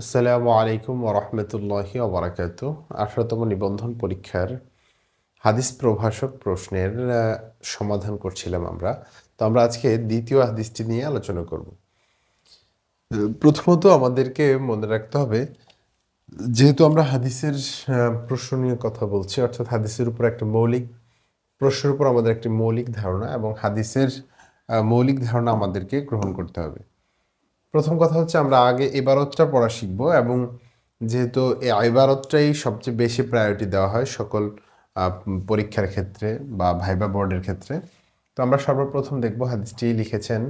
আসসালামু আলাইকুম ওরহমতুল্লাহি ওবরাকাত আঠারোতম নিবন্ধন পরীক্ষার হাদিস প্রভাষক প্রশ্নের সমাধান করছিলাম আমরা। তো আমরা আজকে দ্বিতীয় হাদিসটি নিয়ে আলোচনা করব। প্রথমত আমাদেরকে মনে রাখতে হবে, যেহেতু আমরা হাদিসের প্রশ্ন নিয়ে কথা বলছি, অর্থাৎ হাদিসের উপর একটা মৌলিক, প্রশ্নের উপর আমাদের একটি মৌলিক ধারণা এবং হাদিসের মৌলিক ধারণা আমাদেরকে গ্রহণ করতে হবে। প্রথম কথা হচ্ছে আমরা আগে ইবারতটা পড়া শিখব এবং যেহেতু এই ইবারতটাই সবচেয়ে বেশি প্রায়োরিটি দেওয়া হয় সকল আহ, পরীক্ষার ক্ষেত্রে বা ভাইবা বোর্ডের ক্ষেত্রে তো আমরা সর্বপ্রথম দেখব হাদিসটি লিখেছেন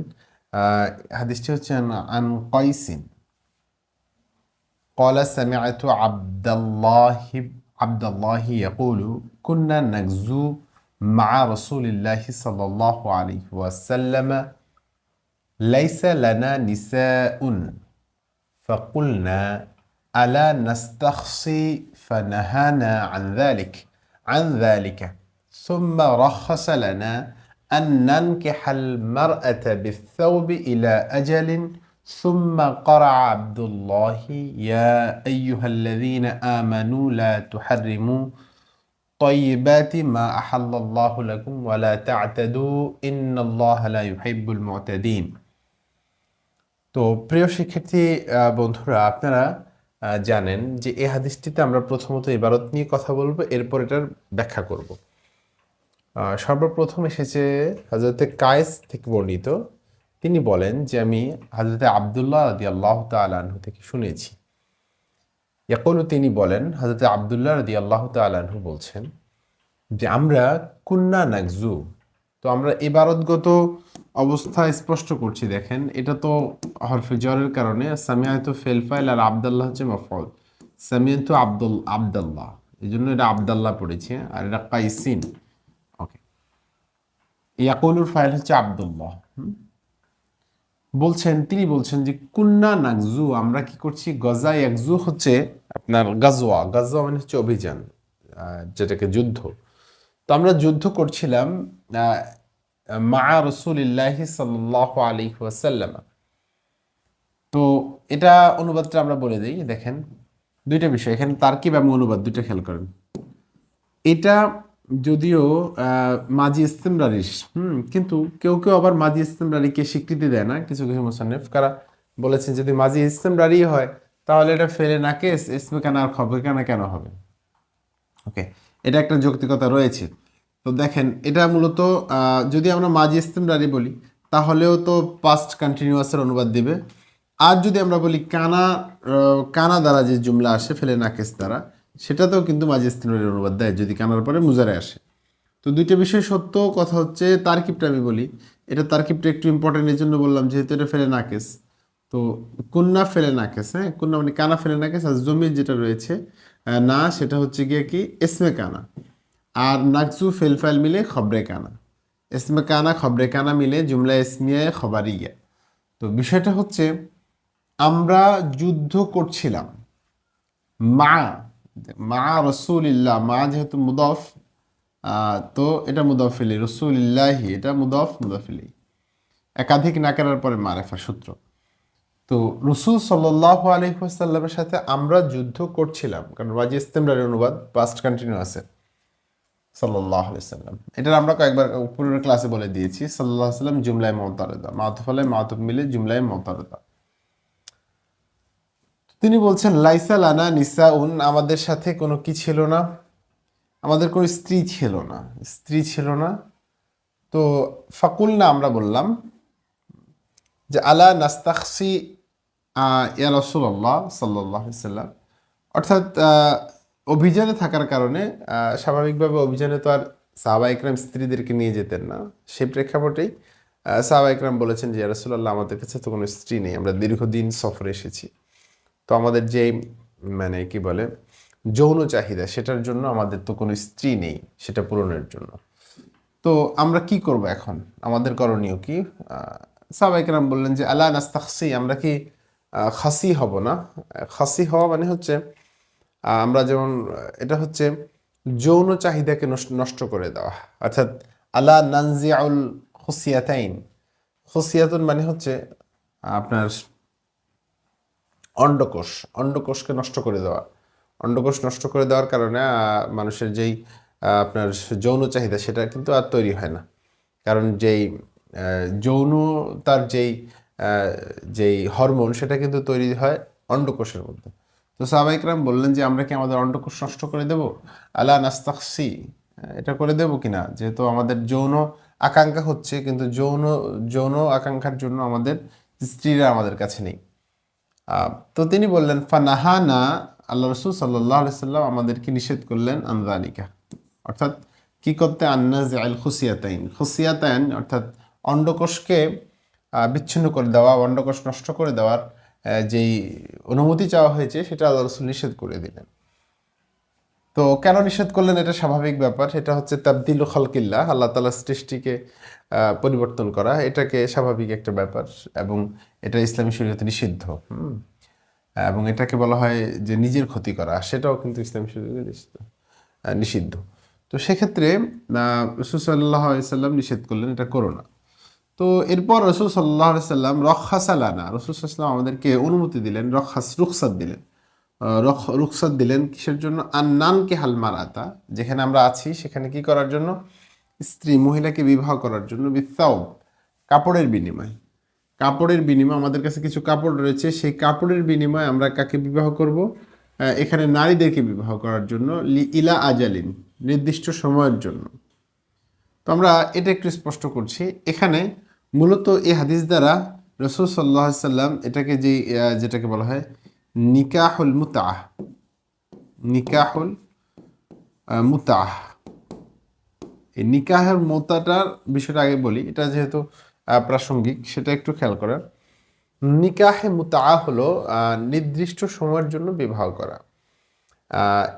আহ, হাদিসটি হচ্ছে আন- আন কয়সিন قال سمعت عبد الله عبد الله يقول كنا نغزو مع رسول الله صلى الله عليه وسلم ليس لنا نساء. فقلنا ألا نستخصي؟ فنهانا عن ذلك عن ذلك. ثم رخص لنا أن ننكح المرأة بالثوب إلى أجل. ثم قرع عبد الله يا أيها الذين آمنوا لا تحرموا طيبات ما أحل الله لكم ولا تعتدوا إن الله لا يحب المعتدين. তো প্রিয় শিক্ষার্থী বন্ধুরা, আপনারা জানেন যে এ হাদিসটিতে আমরা প্রথমত ইবারত নিয়ে কথা বলব, এরপর এটার ব্যাখ্যা করব। সর্বপ্রথম এসেছে হজরতে কায়েস থেকে বর্ণিত। তিনি বলেন যে আমি হজরতে আবদুল্লাহ রদি আল্লাহ তালাহু থেকে শুনেছি। ইয়াকুলু, তিনি বলেন হজরতে আবদুল্লাহ রদি আল্লাহ তালাহু বলছেন যে, আমরা কুন্না নাকজু তো আমরা ইবারতগত অবস্থা স্পষ্ট করছি, দেখেন। এটা তো হরফে জরের কারণে, সামিয়াতু ফেলফাইল আর আবদাল্লাহ হচ্ছে মফল সামিয়াতু আব্দুল আবদাল্লাহ, এই জন্য এটা আবদাল্লাহ পড়েছে, আর এটা কাইসিন। ওকে ইয়াকুলুর ফাইল হচ্ছে আবদুল্লাহ বলছেন, তিনি বলছেন যে, কুন্না নাকজু আমরা কি করছি? গজা একজু হচ্ছে আপনার গাজোয়া গাজোয়া মানে হচ্ছে অভিযান যেটাকে যুদ্ধ। তো আমরা যুদ্ধ করছিলাম মা রসুলিল্লাহ সাল্লাহ আলী ওয়াসাল্লাম। তো এটা অনুবাদটা আমরা বলে দিই, দেখেন, দুইটা বিষয়, এখানে তার্কিব এবং অনুবাদ, দুইটা খেয়াল করেন। এটা যদিও মাজি ইস্তেমরারিস হুম, কিন্তু কেউ কেউ আবার মাজি ইস্তেমরারিকে স্বীকৃতি দেয় না, কিছু কিছু মুসান্নেফ কারা বলেছেন, যদি মাজি ইস্তেমরারি হয়, তাহলে এটা ফেলে না কেস ইসমে কানা আর খবর কানা কেন হবে? ওকে, এটা একটা যৌক্তিকতা রয়েছে। তো দেখেন, এটা মূলত যদি আমরা মাজি ইস্তেমরারি বলি, তাহলেও তো পাস্ট কন্টিনিউয়াসের অনুবাদ দিবে। আর যদি আমরা বলি কানা কানা দ্বারা যে জুমলা আসে, ফেলে নাকেস দ্বারা, সেটাতেও কিন্তু মাজি ইস্তেমরারির অনুবাদ দেয়, যদি কানার পরে মুজারে আসে। তো দুইটা বিষয় সত্য, কথা হচ্ছে তারকিবটা আমি বলি। এটা তারকিবটা একটু ইম্পর্টেন্ট এই জন্য বললাম, যেহেতু এটা ফেলে নাকেস। তো কুন্না ফেলে নাকেস হ্যাঁ? কুন্না মানে কানা ফেলে নাকেস, আর জমির যেটা রয়েছে না, সেটা হচ্ছে গিয়ে কি? এসমে কানা। আর নাকজু ফেলফাইল মিলে খবরে কানা। এসমে কানা খবরে কানা মিলে জুমলা ইসমিয়ায় খবরিয়া তো বিষয়টা হচ্ছে, আমরা যুদ্ধ করছিলাম। মা মা রসুলিল্লাহ, মা যেহেতু মুদফ তো এটা মুদফিলি, রসুলিল্লাহি, এটা মুদফ, মুদফিলি। একাধিক না করার পরে মারেফা সূত্র। তো রসুল সাল্লাহ আলহিহাসাল্লামের সাথে আমরা যুদ্ধ করছিলাম। কারণ রাজি ইস্তেমরার অনুবাদ পাস্ট কন্টিনিউ আছে সাল্লাহ সাল্লাম এটা আমরা কয়েকবার উপরের ক্লাসে বলে দিয়েছি সাল্লাহ সাল্লাম জুমলায় মমতারদা মাতুফ আলাই মাতুফ মিলে জুমলায় মমতারদা তিনি বলছেন লাইসা লানা নিসা উন আমাদের সাথে কোনো কি ছিল না? আমাদের কোনো স্ত্রী ছিল না। স্ত্রী ছিল না। তো ফাকুল না আমরা বললাম যে আলা নাস্তাখসি আহ, ইয়া রসুল্লাহ সাল্লাহ সাল্লাম অর্থাৎ অভিযানে থাকার কারণে স্বাভাবিকভাবে অভিযানে তো আর সাহাবা ইকরাম স্ত্রীদেরকে নিয়ে যেতেন না। সেই প্রেক্ষাপটেই সাহাবা ইকরাম বলেছেন যে রসুল্লাহ আমাদের কাছে তো কোনো স্ত্রী নেই, আমরা দীর্ঘদিন সফরে এসেছি। তো আমাদের যে মানে কি বলে, যৌন চাহিদা, সেটার জন্য আমাদের তো কোনো স্ত্রী নেই, সেটা পূরণের জন্য। তো আমরা কি করব এখন? আমাদের করণীয় কি? সাবাইকরাম বললেন যে আল্লাহ নাস্তাখসি, আমরা কি খাসি হব না? খাসি হওয়া মানে হচ্ছে আমরা যেমন এটা হচ্ছে যৌন চাহিদাকে নষ্ট- করে দেওয়া। অর্থাৎ আল্লাহ নানজিয়াউল খুসিয়াতাইন। খুসিয়াতুন মানে হচ্ছে আপনার অন্ডকোষ অন্ডকোষকে নষ্ট করে দেওয়া। অন্ডকোষ নষ্ট করে দেওয়ার কারণে মানুষের যেই আপনার যৌন চাহিদা সেটা কিন্তু আর তৈরি হয় না। কারণ যেই আহ, যৌনতার যেই যেই হরমোন সেটা কিন্তু তৈরি হয় অন্ডকোষের মধ্যে। তো সাহাবাইকরাম বললেন যে, আমরা কি আমাদের অন্ডকোষ নষ্ট করে দেব? আলা নাস্তাকসি এটা করে দেব কিনা যেহেতু আমাদের যৌন আকাঙ্ক্ষা হচ্ছে, কিন্তু যৌন যৌন আকাঙ্ক্ষার জন্য আমাদের স্ত্রীরা আমাদের কাছে নেই। তো তিনি বললেন, ফানাহানা আল্লাহ রসুল সাল্লাহ সাল্লাম আমাদেরকে নিষেধ করলেন আন্দালিকা অর্থাৎ, কি করতে? আন্নাজ আল খুসিয়াতাইন। খুসিয়াতাইন অর্থাৎ অন্ডকোষকে বিচ্ছিন্ন করে দেওয়া, অন্ডকোষ নষ্ট করে দেওয়ার যেই অনুমতি চাওয়া হয়েছে, সেটা আল্লাহ রসুল নিষেধ করে দিলেন। তো কেন নিষেধ করলেন? এটা স্বাভাবিক ব্যাপার। এটা হচ্ছে তাবদিল খালকিল্লা আল্লাহ তালার সৃষ্টিকে পরিবর্তন করা। এটাকে স্বাভাবিক একটা ব্যাপার এবং এটা ইসলামী শরীয়তে নিষিদ্ধ। এবং এটাকে বলা হয় যে নিজের ক্ষতি করা। সেটাও কিন্তু ইসলামী শরীয়তে নিষিদ্ধ নিষিদ্ধ। তো সেক্ষেত্রে রসুল সাল্লাহ সাল্লাম নিষেধ করলেন, এটা করো না। তো এরপর রসুল সাল্লাহ সাল্লাম রক্ষাস আলানা রসুল সাল্লাম আমাদেরকে অনুমতি দিলেন রক্ষাস রুখসাত দিলেন। আহ, রখ- রুখসাত দিলেন কিসের জন্য? আন্নানকে হালমার আতা যেখানে আমরা আছি সেখানে কি করার জন্য? স্ত্রী মহিলাকে বিবাহ করার জন্য বিত্তাও কাপড়ের বিনিময়। কাপড়ের বিনিময় আমাদের কাছে কিছু কাপড় রয়েছে সেই কাপড়ের বিনিময়ে আমরা কাকে বিবাহ করব? এখানে নারীদেরকে বিবাহ করার জন্য লি- ইলা আজালিন নির্দিষ্ট সময়ের জন্য। তো আমরা এটা একটু স্পষ্ট করছি। এখানে মূলত এই হাদিস দ্বারা রসুল সাল্লাহ সাল্লাম এটাকে যে যেটাকে বলা হয় নিকাহুল মুতাহ নিকাহুল মুতাহ এই নিকাহের মোতাটার বিষয়টা আগে বলি, এটা যেহেতু প্রাসঙ্গিক, সেটা একটু খেয়াল করার নিকাহে মুতা হলো নির্দিষ্ট সময়ের জন্য বিবাহ করা।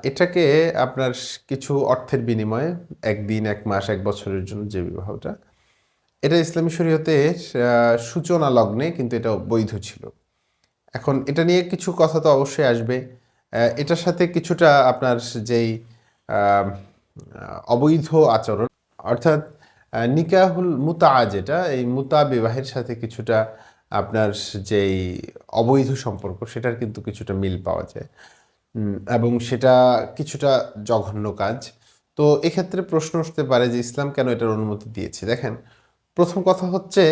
এটাকে আপনার কিছু অর্থের বিনিময়ে একদিন, এক মাস, এক বছরের জন্য যে বিবাহটা এটা ইসলামী শরীয়তে সূচনা লগ্নে কিন্তু এটা বৈধ ছিল। এখন এটা নিয়ে কিছু কথা তো অবশ্যই আসবে। এটার সাথে কিছুটা আপনার যেই অবৈধ আচরণ, অর্থাৎ নিকাহুল মুতা যেটা, এই মুতা বিবাহের সাথে কিছুটা আপনার যেই অবৈধ সম্পর্ক, সেটার কিন্তু কিছুটা মিল পাওয়া যায়। এবং সেটা কিছুটা জঘন্য কাজ। তো এক্ষেত্রে প্রশ্ন উঠতে পারে যে ইসলাম কেন এটার অনুমতি দিয়েছে? দেখেন প্রথম কথা হচ্ছে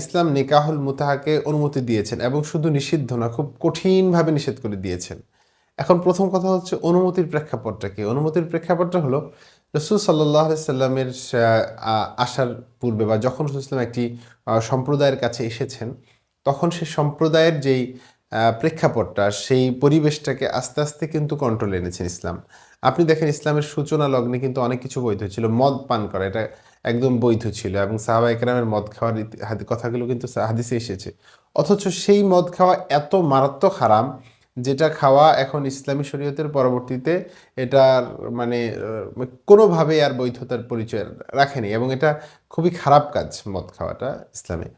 ইসলাম নিকাহুল মুতাহাকে অনুমতি দিয়েছেন এবং শুধু নিষিদ্ধ না, খুব কঠিনভাবে নিষেধ করে দিয়েছেন। এখন প্রথম কথা হচ্ছে, অনুমতির প্রেক্ষাপটটা কি? অনুমতির প্রেক্ষাপটটা হলো, রসুল সাল্লাহ সাল্লামের আসার পূর্বে বা যখন রসুল ইসলাম একটি সম্প্রদায়ের কাছে এসেছেন, তখন সে সম্প্রদায়ের যেই প্রেক্ষাপটটা, সেই পরিবেশটাকে আস্তে আস্তে কিন্তু কন্ট্রোল এনেছেন ইসলাম। আপনি দেখেন ইসলামের সূচনা লগ্নে কিন্তু অনেক কিছু বৈধ ছিল, মদ পান করা, এটা একদম বৈধ ছিল এবং সাহাবা একরামের মদ খাওয়ার কথাগুলো কিন্তু হাদিসে এসেছে। অথচ সেই মদ খাওয়া এত মারাত্মক হারাম, যেটা খাওয়া এখন ইসলামী শরীয়তের পরবর্তীতে এটার মানে কোনোভাবে আর বৈধতার পরিচয় রাখেনি এবং এটা খুবই খারাপ কাজ মদ খাওয়াটা ইসলামে।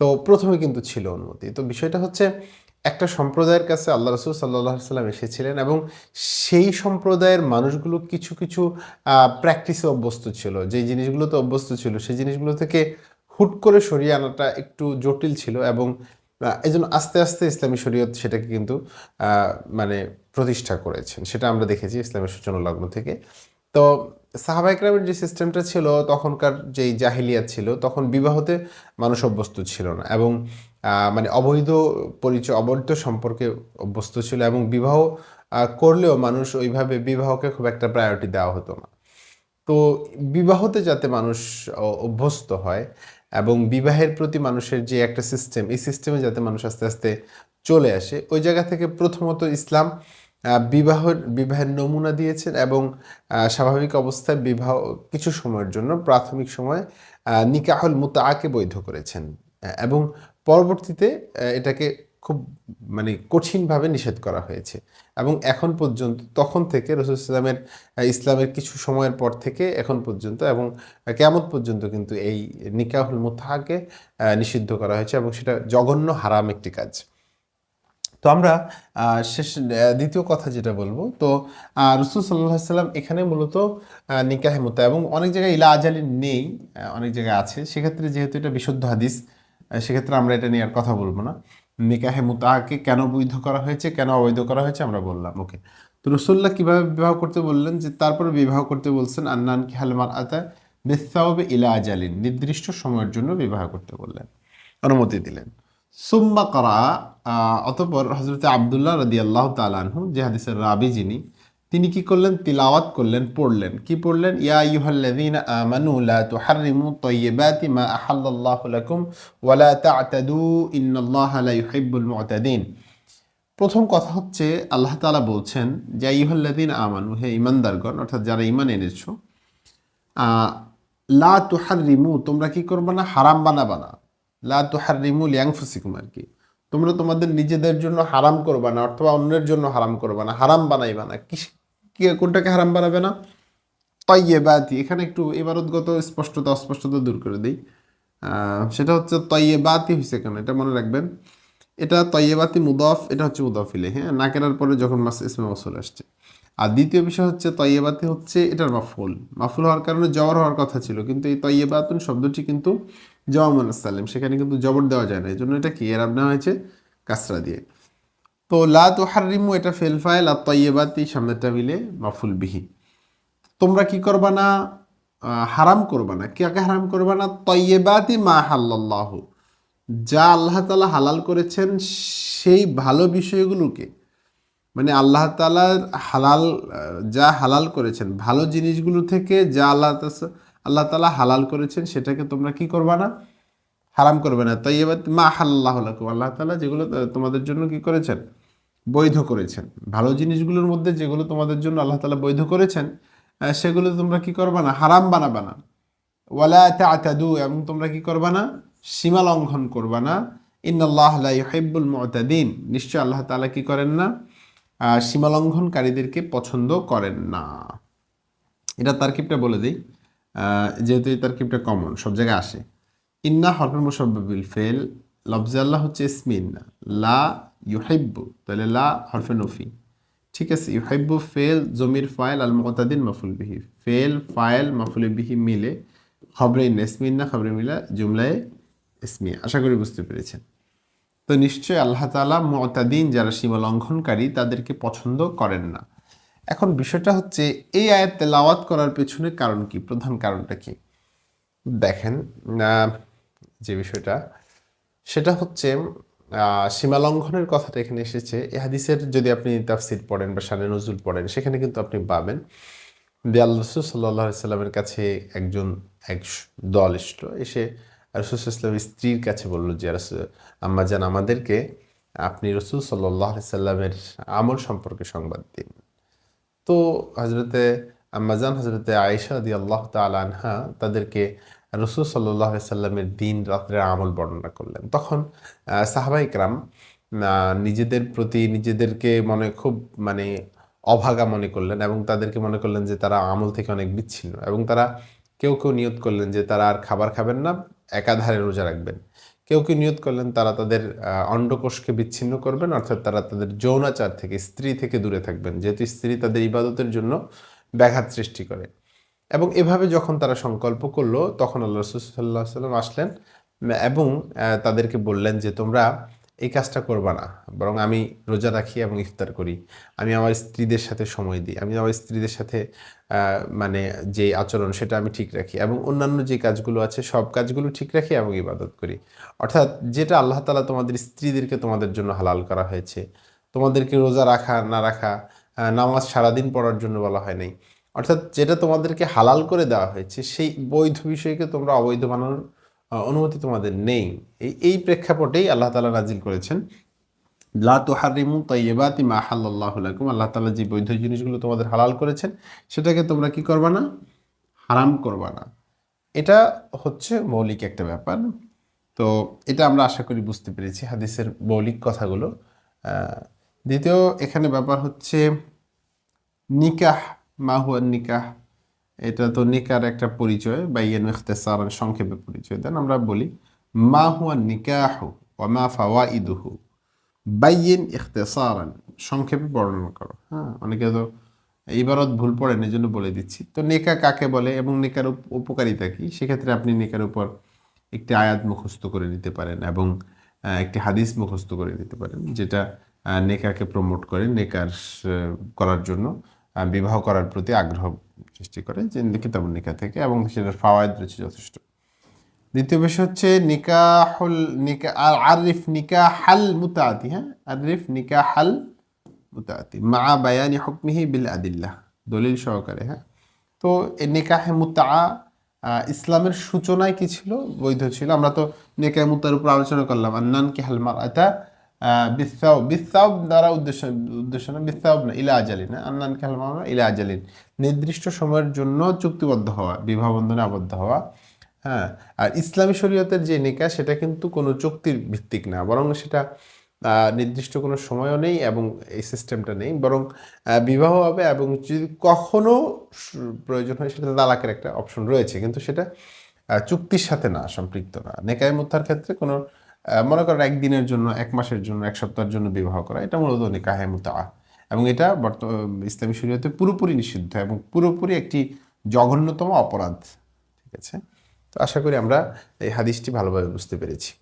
তো প্রথমে কিন্তু ছিল অনুমতি। তো বিষয়টা হচ্ছে একটা সম্প্রদায়ের কাছে আল্লাহ রসুল সাল্লাহ সাল্লাম এসেছিলেন এবং সেই সম্প্রদায়ের মানুষগুলো কিছু কিছু প্র্যাকটিসে অভ্যস্ত ছিল। যে জিনিসগুলোতে অভ্যস্ত ছিল, সেই জিনিসগুলো থেকে হুট করে সরিয়ে আনাটা একটু জটিল ছিল এবং এই জন্য আস্তে আস্তে ইসলামী শরীয়ত সেটাকে কিন্তু মানে প্রতিষ্ঠা করেছেন। সেটা আমরা দেখেছি ইসলামের সূচনা লগ্ন থেকে। তো সাহাবা ইকরামের যে সিস্টেমটা ছিল, তখনকার যেই জাহিলিয়াত ছিল, তখন বিবাহতে মানুষ অভ্যস্ত ছিল না এবং মানে অবৈধ পরিচয় অবৈধ সম্পর্কে অভ্যস্ত ছিল এবং বিবাহ করলেও মানুষ ওইভাবে বিবাহকে খুব একটা প্রায়োরিটি দেওয়া হতো না। তো বিবাহতে যাতে মানুষ অভ্যস্ত হয় এবং বিবাহের প্রতি মানুষের যে একটা সিস্টেম এই সিস্টেমে যাতে মানুষ আস্তে আস্তে চলে আসে ওই জায়গা থেকে প্রথমত ইসলাম আহ, বিবাহের নমুনা দিয়েছেন এবং স্বাভাবিক অবস্থায় বিবাহ কিছু সময়ের জন্য প্রাথমিক সময় নিকাহল মুতাআকে বৈধ করেছেন। এবং পরবর্তীতে এটাকে খুব মানে কঠিনভাবে নিষেধ করা হয়েছে। এবং এখন পর্যন্ত তখন থেকে রসুল ইসলামের ইসলামের কিছু সময়ের পর থেকে এখন পর্যন্ত এবং কেমন পর্যন্ত কিন্তু এই নিকাহুল আহ, নিষিদ্ধ করা হয়েছে এবং সেটা জঘন্য হারাম একটি কাজ। তো আমরা শেষ দ্বিতীয় কথা যেটা বলব তো রসুল সাল্লাহ সাল্লাম এখানে মূলত নিকাহে মুতা এবং অনেক জায়গায় ইলা আজালি নেই অনেক জায়গায় আছে। সেক্ষেত্রে যেহেতু এটা বিশুদ্ধ হাদিস সেক্ষেত্রে আমরা এটা নিয়ে আর কথা বলব না। নিকাহে মুতাহাকে কেন বৈধ করা হয়েছে, কেন অবৈধ করা হয়েছে আমরা বললাম। ওকে তো রসুল্লাহ কীভাবে বিবাহ করতে বললেন যে, তারপরে বিবাহ করতে বলছেন, আন্নান কি হালমার আতা বেসাওবে ইলা আজালিন, নির্দিষ্ট সময়ের জন্য বিবাহ করতে বললেন, অনুমতি দিলেন। সুম্মা করা অতপর হজরত আবদুল্লাহ রদি আল্লাহ তালানহু যে হাদিসের রাবি যিনি তিনি কি করলেন? তিলাওয়াত করলেন, পড়লেন। কি পড়লেন? ইয়া ইউহাল্লাযীনা আমানু, লা তুহাররিমু তাইয়্যিবাতি মা আহাল্লাল্লাহু লাকুম ওয়া লা তা'তাদু ইন্নাল্লাহা লা ইউহিব্বুল মু'তাদিন। প্রথম কথা হচ্ছে, আল্লাহ তাআলা বলছেন যে ইউহাল্লাযীনা আমানু, হে ঈমানদারগণ, অর্থাৎ যারা ঈমান এনেছো লা তুহাররিমু, তোমরা কি করবে না? হারাম বানাবা না। লা তুহাররিমু লিয়াংফুসিকুম আর কি। তোমরা তোমাদের নিজেদের জন্য হারাম করবা না, অথবা অন্যের জন্য হারাম করবা না, হারাম বানাইবা না। কোনটাকে হারাম বানাবে না? তৈয়েবাতি। এখানে একটু এবারতগত স্পষ্টতা, অস্পষ্টতা দূর করে দিই। সেটা হচ্ছে তৈয়েবাতি হয়েছে কেন? এটা মনে রাখবেন। এটা তৈয়েবাতি মুদফ, এটা হচ্ছে মুদফিলে হ্যাঁ? না কেনার পরে যখন মাস ইসমে মসুল আসছে। আর দ্বিতীয় বিষয় হচ্ছে তৈয়েবাতি হচ্ছে এটার মাফুল। মাফুল হওয়ার কারণে জবর হওয়ার কথা ছিল, কিন্তু এই তৈয়েবাতুন শব্দটি কিন্তু জওয়ামান সালেম সেখানে কিন্তু জবর দেওয়া যায় না। এই জন্য এটা কি? এর হয়েছে কাসরা দিয়ে। তো লা তো হারিমু এটা ফেল আর তৈয়েবাতি সামনেরটা মিলে মাফুল বিহি। তোমরা কি করবা না? হারাম করবা না। কাকে হারাম করবা না? তৈয়েবাতি মা হাল্লাহ যা আল্লাহ তালা হালাল করেছেন, সেই ভালো বিষয়গুলোকে মানে আল্লাহ তালার হালাল যা হালাল করেছেন, ভালো জিনিসগুলো থেকে যা আল্লাহ আল্লাহ তালা হালাল করেছেন, সেটাকে তোমরা কি করবা না? হারাম করবে না। তাই এবার মা হাল্লাহ আল্লাহ তালা যেগুলো তোমাদের জন্য কি করেছেন? বৈধ করেছেন। ভালো জিনিসগুলোর মধ্যে যেগুলো তোমাদের জন্য আল্লাহ তালা বৈধ করেছেন সেগুলো তোমরা কি করবা না? হারাম বানাবা না। ওয়ালা তাতাদু, এবং তোমরা কি করবা না? সীমা লঙ্ঘন করবা না। ইন্নাল্লাহ লা ইউহিব্বুল মুতাদিন। নিশ্চয় আল্লাহ তাআলা কি করেন না? সীমা লঙ্ঘনকারীদেরকে পছন্দ করেন না। এটা তারকিবটা বলে দিই। যেহেতু এই তারকিবটা কমন সব জায়গায় আসে। ইন্না হরফের মুসাব্বিল ফেল লফজে আল্লাহ হচ্ছে ইসমিন, লা ইউহিব্বু, তাহলে লা হরফে নফি। ঠিক আছে ইউহাইব্বু ফেল জমির ফাইল আল মুতাদিন মাফুল বিহি। ফেল, ফাইল, মাফুল বিহি মিলে খবরে নেসমিন না, খবরে মিলা জুমলায় ইসমি আশা করি বুঝতে পেরেছেন। তো নিশ্চয়ই আল্লাহ তালা মতাদিন যারা সীমা লঙ্ঘনকারী, তাদেরকে পছন্দ করেন না। এখন বিষয়টা হচ্ছে, এই আয়াত তেলাওয়াত করার পেছনে কারণ কি? প্রধান কারণটা কি? দেখেন যে বিষয়টা সেটা হচ্ছে সীমা লঙ্ঘনের কথাটা এখানে এসেছে। এ হাদিসের যদি আপনি তাফসির পড়েন বা সানে নজরুল পড়েন, সেখানে কিন্তু আপনি পাবেন যে আল্লাহ রসুল সাল্লাহ সাল্লামের কাছে একজন, এক দল এসলো এসে রসুল ইসলামের স্ত্রীর কাছে বলল যে রসুল, আম্মা জান, আমাদেরকে আপনি রসুল সাল্লাহ সাল্লামের আমল সম্পর্কে সংবাদ দিন। তো হজরতে আম্মাজান হজরতে আয়েশা দি আল্লাহ আনহা তাদেরকে রসুল সাল্লাহ সাল্লামের দিন রাত্রে আমল বর্ণনা করলেন। তখন সাহাবাই ক্রাম নিজেদের প্রতি নিজেদেরকে মনে খুব মানে অভাগা মনে করলেন এবং তাদেরকে মনে করলেন যে তারা আমল থেকে অনেক বিচ্ছিন্ন এবং তারা কেউ কেউ নিয়ত করলেন যে তারা আর খাবার খাবেন না, একাধারে রোজা রাখবেন। কেউ কেউ নিয়ত করলেন তারা তাদের অন্ডকোষকে বিচ্ছিন্ন করবেন, অর্থাৎ তারা তাদের যৌনাচার থেকে, স্ত্রী থেকে দূরে থাকবেন, যেহেতু স্ত্রী তাদের ইবাদতের জন্য ব্যাঘাত সৃষ্টি করে। এবং এভাবে যখন তারা সংকল্প করল, তখন আল্লাহ রসুল সাল্লাহ সাল্লাম আসলেন, এবং তাদেরকে বললেন যে, তোমরা এই কাজটা করবা না। বরং আমি রোজা রাখি এবং ইফতার করি। আমি আমার স্ত্রীদের সাথে সময় দিই। আমি আমার স্ত্রীদের সাথে মানে যে আচরণ সেটা আমি ঠিক রাখি এবং অন্যান্য যে কাজগুলো আছে, সব কাজগুলো ঠিক রাখি এবং ইবাদত করি। অর্থাৎ যেটা আল্লাহ তালা তোমাদের স্ত্রীদেরকে তোমাদের জন্য হালাল করা হয়েছে। তোমাদেরকে রোজা রাখা, না রাখা নামাজ সারাদিন পড়ার জন্য বলা হয় নাই। অর্থাৎ যেটা তোমাদেরকে হালাল করে দেওয়া হয়েছে, সেই বৈধ বিষয়কে তোমরা অবৈধ বানানোর অনুমতি তোমাদের নেই। এই এই প্রেক্ষাপটেই আল্লাহ তালা নাজিল করেছেন, লা তুহারিমু তাইয়্যিবাতি মা হাল্লাল্লাহু লাকুম। আল্লাহ তালা যে বৈধ জিনিসগুলো তোমাদের হালাল করেছেন, সেটাকে তোমরা কি করবা না? হারাম করবা না। এটা হচ্ছে মৌলিক একটা ব্যাপার। তো এটা আমরা আশা করি বুঝতে পেরেছি হাদিসের মৌলিক কথাগুলো। দ্বিতীয় এখানে ব্যাপার হচ্ছে, নিকাহ মা হুয়া নিকাহ। এটা তো নিকার একটা পরিচয়, বা ইয়েন ইখতেসারান সংক্ষেপে পরিচয়। দেন আমরা বলি, মা হুয়া নিকাহ ওয়া মা ফাওয়াইদুহু। বাইয়েন ইখতেসারান, সংক্ষেপে বর্ণনা করো। হ্যাঁ অনেকে তো ইবারত ভুল পড়েন এই জন্য বলে দিচ্ছি। তো নেকা কাকে বলে এবং নেকার উপকারিতা কি? সেক্ষেত্রে আপনি নেকার উপর একটি আয়াত মুখস্থ করে নিতে পারেন এবং একটি হাদিস মুখস্থ করে নিতে পারেন, যেটা নেকাকে প্রমোট করে নেকার করার জন্য। বিবাহ করার প্রতি আগ্রহ সৃষ্টি করে, যে কিতাবুল নিকা থেকে, এবং সেটার ফাওয়ায়দ রয়েছে যথেষ্ট। দ্বিতীয় বিষয় হচ্ছে নিকাহুল নিকা আর নিকা হাল মুতাআতি হ্যাঁ? আরিফ নিকাহাল মুতাআতি, মা বায়ানি হুকমিহি বিল আদিল্লাহ দলিল সহকারে হ্যাঁ? তো এই নিকাহে মুতা ইসলামের সূচনায় কি ছিল? বৈধ ছিল। আমরা তো নিকাহে মুতার উপর আলোচনা করলাম, আন্নান কে হালমার আতা বিসাউ বিসাউ দ্বারা উদ্দেশ্য উদ্দেশ্য না বিসাউ না ইলা আজালিন হ্যাঁ? আন্নান কে হালমার ইলা আজালিন নির্দিষ্ট সময়ের জন্য চুক্তিবদ্ধ হওয়া, বিবাহ বন্ধনে আবদ্ধ হওয়া হ্যাঁ? আর ইসলামী শরীয়তের যে নিকা সেটা কিন্তু কোনো চুক্তির ভিত্তিক না, বরং সেটা নির্দিষ্ট কোনো সময়ও নেই এবং এই সিস্টেমটা নেই। বরং বিবাহ হবে এবং যদি কখনো স- প্রয়োজন হয় সেটা তালাকের একটা অপশন রয়েছে। কিন্তু সেটা চুক্তির সাথে না, সম্পৃক্ত না। নেকায় মুত্তার ক্ষেত্রে কোনো মনে করেন একদিনের জন্য, এক মাসের জন্য, এক সপ্তাহের জন্য বিবাহ করা, এটা মূলত নিকাহে মুতা এবং এটা বর্তমান ইসলামী শরীয়তে পুরোপুরি নিষিদ্ধ এবং পুরোপুরি একটি জঘন্যতম অপরাধ, ঠিক আছে? তো আশা করি আমরা এই হাদিসটি ভালোভাবে বুঝতে পেরেছি।